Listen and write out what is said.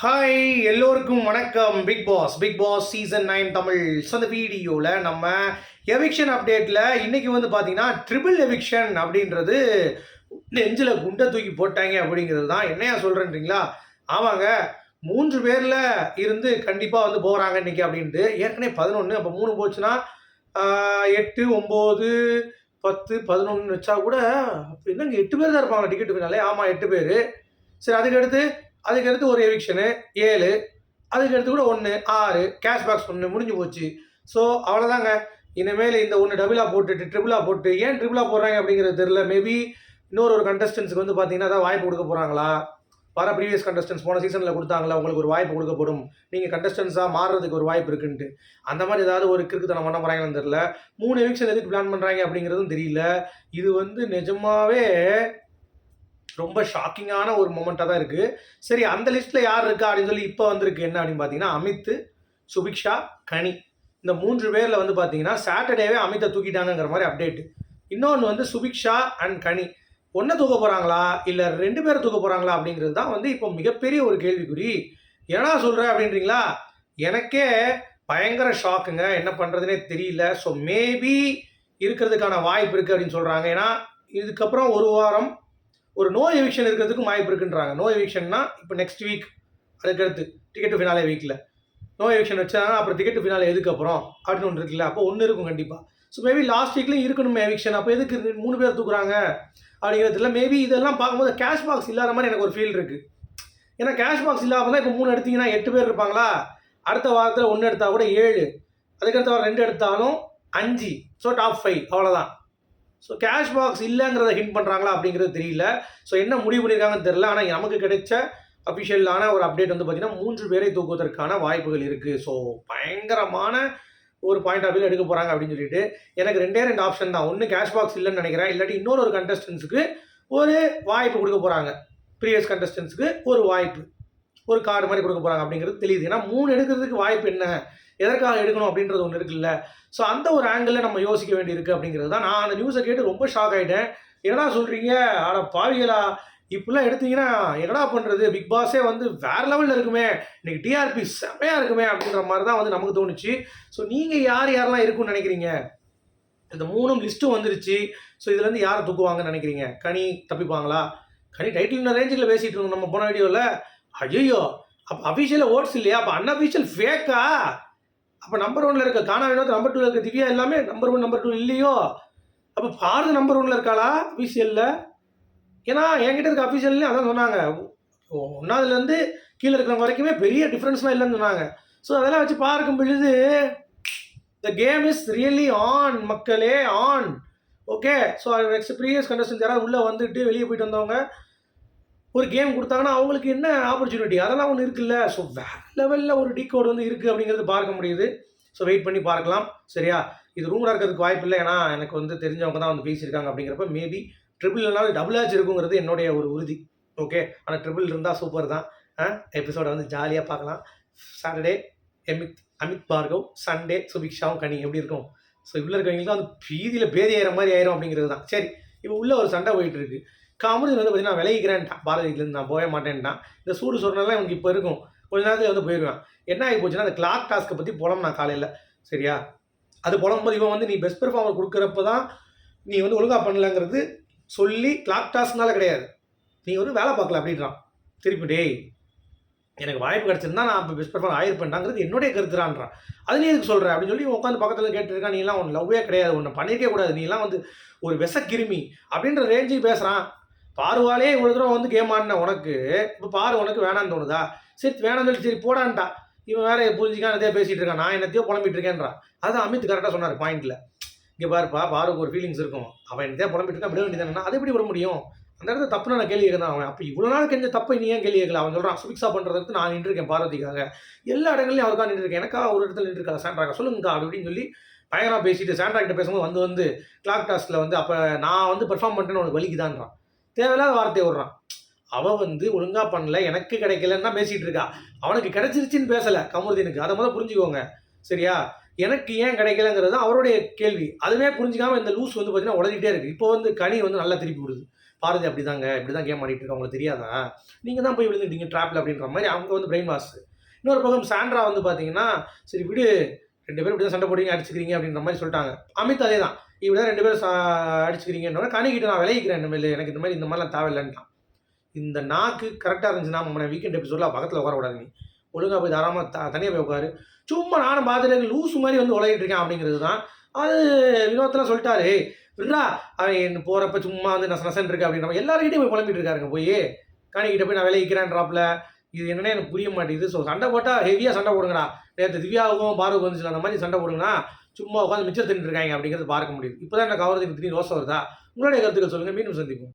Hi எல்லோருக்கும் வணக்கம். Bigg Boss Bigg Boss season nine Tamil. So அந்த வீடியோவில் நம்ம எவிக்ஷன் அப்டேட்டில் இன்றைக்கி வந்து பார்த்தீங்கன்னா ட்ரிபிள் எவிக்ஷன் அப்படின்றது நெஞ்சில் குண்டை தூக்கி போட்டாங்க அப்படிங்கிறது தான். என்னையா சொல்கிறேன்றீங்களா ஆமாங்க. மூன்று பேரில் இருந்து கண்டிப்பாக வந்து போகிறாங்க இன்றைக்கி அப்படின்ட்டு. ஏற்கனவே பதினொன்று அப்போ மூணு போச்சுன்னா எட்டு ஒம்பது பத்து பதினொன்று வச்சா கூட அப்போ என்னங்க எட்டு பேர் தான் இருப்பாங்க டிக்கெட்டு பின்னாலே ஆமாம் எட்டு பேர். சரி அதுக்கடுத்து அதுக்கடுத்து ஒரு எவிக்ஷனு ஏழு. அதுக்கடுத்து கூட ஒன்று ஆறு. கேஷ் பாக்ஸ் ஒன்று முடிஞ்சு போச்சு. ஸோ அவ்வளோதாங்க இனிமேல் இந்த ஒன்று டபுளாக போட்டுட்டு ட்ரிபிளாக போட்டு ஏன் ட்ரிபிளாக போடுறாங்க அப்படிங்கிறது தெரில மேபி இன்னொரு ஒரு கண்டஸ்டன்ஸுக்கு வந்து பார்த்தீங்கன்னா அதான் வாய்ப்பு கொடுக்க போகிறாங்களா வர ப்ரீவியஸ் கண்டஸ்டன்ஸ் போன சீசனில் கொடுத்தாங்களா? உங்களுக்கு ஒரு வாய்ப்பு கொடுக்கப்படும். நீங்கள் கண்டஸ்டன்ஸாக மாறுறதுக்கு ஒரு வாய்ப்பு இருக்குன்ட்டு. அந்த மாதிரி ஏதாவது ஒரு கிறுக்குத்தனம் பண்ண போகிறாங்கன்னு தெரில மூணு எவிக்ஷன் எதுக்கு பிளான் பண்ணுறாங்க அப்படிங்கிறதும் தெரியல. இது வந்து நிஜமாவே ரொம்ப ஷாக்கிங்கான ஒரு மூமெண்ட்டாக தான் இருக்குது சரி அந்த லிஸ்ட்டில் யார் இருக்கா அப்படின்னு சொல்லி இப்போ வந்திருக்கு. என்ன அப்படின்னு பார்த்தீங்கன்னா அமித் சுபிக்ஷா கனி. இந்த மூன்று பேரில் வந்து பார்த்தீங்கன்னா சாட்டர்டேவே அமித்தை தூக்கிட்டாங்கிற மாதிரி அப்டேட் இன்னொன்று வந்து சுபிக்ஷா அண்ட் கனி. ஒன்றை தூக்க போகிறாங்களா இல்லை ரெண்டு பேரை தூக்க போகிறாங்களா அப்படிங்கிறது தான் வந்து இப்போ மிகப்பெரிய ஒரு கேள்விக்குறி. என்னடா சொல்கிற அப்படின்றீங்களா? எனக்கே பயங்கர ஷாக்குங்க என்ன பண்ணுறதுனே தெரியல. ஸோ மேபி இருக்கிறதுக்கான வாய்ப்பு இருக்குது அப்படின்னு சொல்கிறாங்க ஏன்னா இதுக்கப்புறம் ஒரு வாரம் ஒரு நோ எவிக்ஷன் இருக்கிறதுக்கும் வாய்ப்பு இருக்குன்றாங்க. நோ எவிக்ஷன்னா இப்போ நெக்ஸ்ட் வீக் அதுக்கடுத்து டிக்கெட் ஃபினாலே வீக்கில் நோ எவிக்ஷன் வச்சாங்கன்னா அப்புறம் டிக்கெட் ஃபினாலே எதுக்கு அப்புறம்? அப்படின்னு ஒன்று இருக்குல்ல அப்போ ஒன்று இருக்கும் கண்டிப்பாக ஸோ மேபி லாஸ்ட் வீக்லேயும் இருக்கணும் எவிக்ஷன் அப்போ எதுக்கு மூணு பேர் தூக்குறாங்க? அப்படிங்கிறதுல மேபி இதெல்லாம் பார்க்கும்போது கேஷ் பாக்ஸ் இல்லாத மாதிரி எனக்கு ஒரு ஃபீல் இருக்குது ஏன்னா கேஷ் பாக்ஸ் இல்லாமல் தான் இப்போ மூணு எடுத்தீங்கன்னா எட்டு பேர் இருப்பாங்களா? அடுத்த வாரத்தில் ஒன்று எடுத்தால் கூட ஏழு. அதுக்கடுத்த வாரம் ரெண்டு எடுத்தாலும் அஞ்சு. ஸோ டாப் ஃபைவ் அவ்வளோதான் ஸோ கேஷ் பாக்ஸ் இல்லைங்கிறத ஹிண்ட் பண்ணுறாங்களா அப்படிங்கிறது தெரியல. ஸோ என்ன முடிவு பண்ணியிருக்காங்கன்னு தெரியல. ஆனால் நமக்கு கிடைச்ச அஃபிஷியலான ஒரு அப்டேட் வந்து பார்த்தீங்கன்னா மூன்று பேரை தூக்குவதற்கான வாய்ப்புகள் இருக்குது ஸோ பயங்கரமான ஒரு பாயிண்ட் ஆஃப் வியூ எடுக்க போகிறாங்க அப்படின்னு சொல்லிட்டு எனக்கு ரெண்டே ரெண்டு ஆப்ஷன் தான். ஒன்று கேஷ் பாக்ஸ் இல்லைன்னு நினைக்கிறேன். இல்லாட்டி இன்னொரு கண்டஸ்டன்ஸுக்கு ஒரு வாய்ப்பு கொடுக்க போகிறாங்க ப்ரீவியஸ் கண்டஸ்டன்ஸுக்கு ஒரு வாய்ப்பு. ஒரு கார்டு மாதிரி கொடுக்க போகிறாங்க அப்படிங்கிறது தெரியுது. ஏன்னா மூணு எடுக்கிறதுக்கு வாய்ப்பு என்ன? எதற்காக எடுக்கணும் அப்படின்றது ஒன்று இருக்குல்ல. ஸோ அந்த ஒரு ஆங்கிளில் நம்ம யோசிக்க வேண்டியிருக்கு அப்படிங்கிறது தான். நான் அந்த நியூஸை கேட்டு ரொம்ப ஷாக் ஆகிட்டேன் என்னடா சொல்கிறீங்க ஆட பாவிகளா. இப்படிலாம் எடுத்தீங்கன்னா என்னடா பண்ணுறது பிக் பாஸே வந்து வேறு லெவலில் இருக்குமே. இன்றைக்கி டிஆர்பி செம்மையாக இருக்குமே அப்படின்ற மாதிரி தான் வந்து நமக்கு தோணுச்சு. ஸோ நீங்கள் யார் யாரெல்லாம் இருக்கும்னு நினைக்கிறீங்க? இந்த மூணும் லிஸ்ட்டும் வந்துருச்சு. ஸோ இதுலேருந்து யாரை தூக்குவாங்கன்னு நினைக்கிறீங்க? கனி தப்பிப்பாங்களா? கனி டைட்டில் ரேஞ்சில் பேசிகிட்டு இருந்தோம் நம்ம போன வீடியோவில் ஐயோ அப்போ அஃபிஷியலாக ஓட்ஸ் இல்லையா? அப்போ அன்அஃபிஷியல் ஃபேக்கா அப்போ நம்பர் ஒன்ல இருக்க காணா வினோத் நம்பர் டூவில் இருக்க திவ்யா எல்லாமே நம்பர் ஒன் நம்பர் டூ இல்லையோ? அப்போ பாரதி நம்பர் ஒன்ல இருக்காளா அஃபிஷியலில் ஏன்னா என்கிட்ட இருக்க அஃபிஷியல்லே அதான் சொன்னாங்க. ஒன்றாவதுலேருந்து கீழே இருக்கிறவங்க வரைக்குமே பெரிய டிஃப்ரென்ஸ்லாம் இல்லைன்னு சொன்னாங்க. ஸோ அதெல்லாம் வச்சு பார்க்கும் பொழுது the game is really on மக்களே on okay so next previous contestants யாராவது உள்ளே வந்துட்டு வெளியே போயிட்டு வந்தவங்க ஒரு கேம் கொடுத்தாங்கன்னா அவங்களுக்கு என்ன ஆப்பர்ச்சுனிட்டி அதெல்லாம் ஒன்று இருக்குல்ல. ஸோ வேற லெவலில் ஒரு டீ வந்து இருக்குது அப்படிங்கிறது பார்க்க முடியுது. ஸோ வெயிட் பண்ணி பார்க்கலாம். சரியா? இது ரூமில் இருக்கிறதுக்கு வாய்ப்பு இல்லை. ஏன்னா எனக்கு வந்து தெரிஞ்சவங்க தான் வந்து பேசியிருக்காங்க அப்படிங்கிறப்ப மேபி ட்ரிபிள் இல்லைனாலும் டபுள் ஆச்சு இருக்குங்கிறது என்னுடைய ஒரு உறுதி. ஓகே ஆனால் ட்ரிபிள் இருந்தால் சூப்பர் தான். எபிசோடை வந்து ஜாலியாக பார்க்கலாம். சாட்டர்டே எமித் அமித் பார்கவ் சண்டே சுபிக்ஷாவும் கனி எப்படி இருக்கும்? ஸோ இவ்வளோ இருக்கவங்களுக்கு வந்து பீதியில் பேதி ஆகிற மாதிரி ஆயிரும் அப்படிங்கிறது தான். சரி இப்போ உள்ள ஒரு சண்டை போயிட்டு இருக்குது காமராஜ் வந்து பார்த்தீங்கன்னா விலகிக்கிறேன்ட்டான். பாரதியிலேருந்து நான் போக மாட்டேன்ட்டான். இந்த சூடு சூழ்நிலை எனக்கு இப்போ இருக்கும். கொஞ்ச நேரத்தில் வந்து போயிடுவேன் என்ன ஆகி போச்சுன்னா அந்த கிளாக் டாஸ்க்கை பற்றி புலம் நான் காலையில். சரியா? அது புலம்போது இவன் வந்து நீ பெஸ்ட் பெர்ஃபார்மர் கொடுக்குறப்ப தான் நீ வந்து ஒழுங்காக பண்ணலங்கிறது சொல்லி கிளாக் டாஸ்க்னால கிடையாது. நீ வந்து வேலை பார்க்கல அப்படின்றான். திருப்பி டேய் எனக்கு வாய்ப்பு கிடச்சிருந்தா நான் இப்போ பெஸ்ட் பெர்ஃபார்மர் ஆயிருப்பேன்டாங்கிறது என்னுடைய கருத்துறான்றான். அது நீ எதுக்கு சொல்கிற அப்படின்னு சொல்லி உட்காந்து பக்கத்தில் கேட்டுருக்கான். நீ எல்லாம் உன் லவ்வே கிடையாது. உன்னை பண்ணியிருக்கே கூடாது. நீ எல்லாம் வந்து ஒரு விசக்கிருமி அப்படின்ற ரேஞ்சுக்கு பேசுகிறான் பார்வாலே இவ்வளோ தூரம் வந்து கேம் ஆடின உனக்கு. இப்போ பாரு உனக்கு வேணான்னு தோணுதா? சரி வேணாம்னு சொல்லி சரி போடான்ட்டா இவன் வேற புரிஞ்சிக்கா இதே பேசிகிட்டு இருக்கான். நான் என்னத்தையோ புலம்பிட்டு இருக்கேன்றான் அதான் அமித் கரெக்டாக சொன்னார் பாயிண்ட்டில் இங்கே பாருப்பா பாருக்கு ஒரு ஃபீலிங்ஸ் இருக்கும். அவன் என்னத்தையோ புலம்பிட்டு இருக்கான் விட வேண்டியதானே அது எப்படி விட முடியும்? அந்த இடத்துல தப்பு நான் கேள்வி கேட்கதான் அவன். அப்போ இவ்வளோ நாள் கெஞ்ச தப்பை நீ ஏன் கேள்வி கேட்கல? அவன் சொல்கிறான் சுபிக்ஸா பண்ணுறதுக்கு நான் நின்றுருக்கேன் பார்வதிக்காக. எல்லா இடங்களையும் அவருக்காக நின்றுருக்கேன். எனக்கா ஒரு இடத்துல நின்றுருக்கா சாண்ட்ராக்கா? சொல்லுங்கக்கா அப்படின்னு சொல்லி பயங்கரமாக பேசிட்டு சாண்ட்ரா கிட்ட பேசும்போது வந்து வந்து கிளாக் டாஸ்கில் வந்து அப்போ நான் வந்து பெர்ஃபார்ம் பண்ணுறேன்னு உனக்கு வலிக்குதான்றான். தேவையில்லாத வார்த்தையை விடுறான். அவள் வந்து ஒழுங்காக பண்ணல எனக்கு கிடைக்கலன்னு தான் இருக்கா. அவனுக்கு கிடைச்சிருச்சின்னு பேசலை கமருதீனுக்கு. அதை முதல்ல புரிஞ்சுக்கோங்க. சரியா? எனக்கு ஏன் கிடைக்கலங்கிறது தான் அவருடைய கேள்வி. அதுவே புரிஞ்சுக்காமல் இந்த லூஸ் வந்து பார்த்தீங்கன்னா உடஞ்சிட்டே இருக்குது இப்போ வந்து கனி வந்து நல்லா திருப்பி விடுது. பாரதி அப்படிதாங்க இப்படி தான் கேம் ஆடிட்டு இருக்கா உங்களுக்கு தெரியாதா? நீங்கள் தான் போய் விழுந்துட்டீங்க ட்ராப்பில் அப்படின்ற மாதிரி. அவங்க வந்து பிரெயின் வாஷ் இன்னொரு பக்கம் சாண்ட்ரா வந்து பார்த்தீங்கன்னா சரி விடு ரெண்டு பேரும் இப்படி தான் சண்டை போடுவீங்க அடிச்சுக்கிறீங்க அப்படின்ற மாதிரி சொல்லிட்டாங்க. அமித் அதே தான் இப்படி தான் ரெண்டு பேரும் சா- அடிச்சுக்கிறீங்கன்னு கணிக்கிட்டு நான் விளையிக்கிறேன் இனிமேல். எனக்கு இந்த மாதிரி இந்த மாதிரிலாம் தேவையில்லைன்ட்டான். இந்த நாக்கு கரெக்டாக இருந்துச்சுன்னா நம்ம வீக்கெண்ட் எபிசோடில் பக்கத்தில் உட்காரக்கூடாது நீ. ஒழுங்காக போய் தாராளமாக த தனியாக போய் உட்காரு. சும்மா நானும் பார்த்துட்டு லூஸ் மாதிரி வந்து உலகிட்டு இருக்கேன் அப்படிங்கிறது தான். அது வினோத்தெல்லாம் சொல்லிட்டாரு. விட்றா அவன் என்ன போகிறப்ப சும்மா வந்து நச நசன் இருக்கு அப்படின்ற எல்லாருக்கிட்டையும் போய் புலம்பிட்டு இருக்காருங்க போய். காணிக்கிட்ட போய் நான் விளைவிக்கிறேன்றாப்புல இது என்னன்னே எனக்கு புரிய மாட்டேங்குது. ஸோ சண்டை போட்டால் ஹெவியாக சண்டை போடுங்கடா. நேற்று திவ்யாவுக்கும் பாருக்கு வந்துச்சு அந்த மாதிரி சண்டை போடுங்கன்னா சும்மா உட்காந்து மிச்சம் தின்னுட்டு இருக்காங்க அப்படிங்கிறது பார்க்க முடியுது. இப்போ தான் என்ன அவரதுக்கு திடீர்னு ரோசம் வருதா? உங்களுடைய கருத்துக்கள் சொல்லுங்கள் மீண்டும் சந்திப்போம்.